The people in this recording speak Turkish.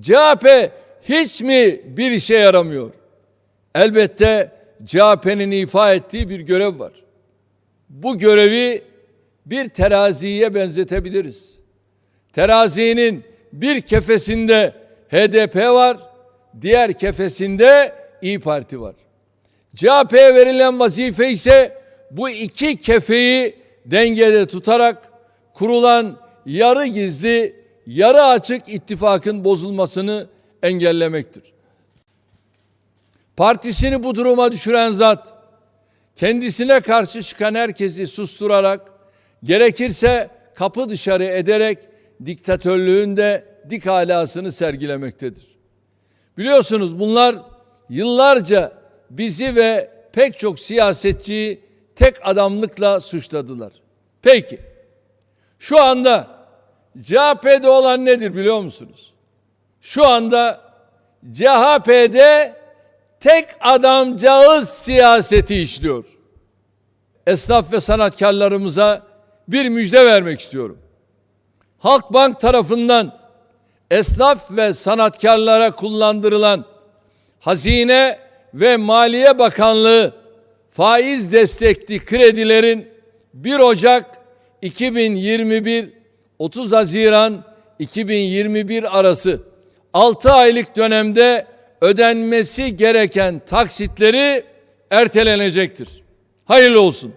CHP hiç mi bir işe yaramıyor? Elbette CHP'nin ifa ettiği bir görev var. Bu görevi bir teraziye benzetebiliriz. Terazinin bir kefesinde HDP var, diğer kefesinde İyi Parti var. CHP'ye verilen vazife ise bu iki kefeyi dengede tutarak kurulan yarı gizli, yarı açık ittifakın bozulmasını engellemektir. Partisini bu duruma düşüren zat kendisine karşı çıkan herkesi susturarak gerekirse kapı dışarı ederek diktatörlüğün de dik alasını sergilemektedir. Biliyorsunuz bunlar yıllarca bizi ve pek çok siyasetçiyi tek adamlıkla suçladılar. Peki şu anda CHP'de olan nedir biliyor musunuz? Şu anda CHP'de tek adamcağız siyaseti işliyor. Esnaf ve sanatkarlarımıza bir müjde vermek istiyorum. Halkbank tarafından esnaf ve sanatkarlara kullandırılan Hazine ve Maliye Bakanlığı faiz destekli kredilerin 1 Ocak 2021 30 Haziran 2021 arası 6 aylık dönemde ödenmesi gereken taksitleri ertelenecektir. Hayırlı olsun.